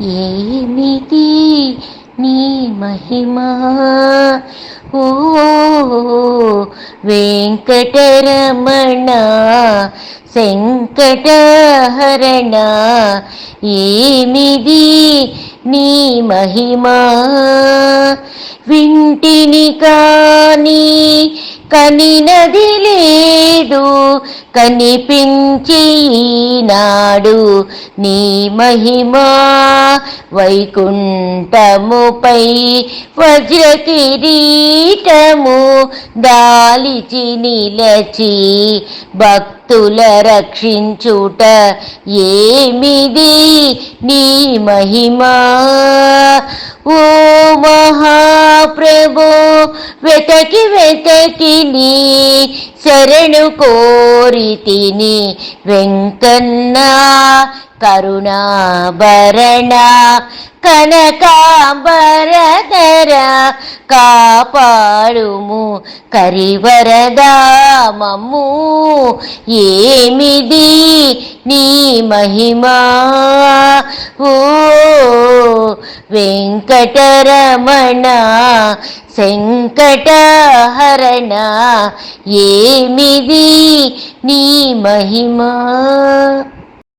ఏమిటి నీ మహిమా? ఓ వెంకటరమణ శంకటహరణ ఏమిది నీ మహిమా? వింటిని కానీ కనినది లేదు కనిపించి నాడు నీ మహిమా వైకుంఠముపై వజ్ర కిరీటము దాలిచి నిలచి భక్తుల రక్షించుట ఏమిది నీ మహిమా? ఓ ప్రభు. వెతకి వెతకి నీ శరణు కోరి తిని వెంకన్న కరుణాభరణ కనకాంబరధర కాపాడుము కరివరదామము ఏమిది నీ మహిమా? వెంకటరమణ శంకటహరణ ఏమిది నీ మహిమా?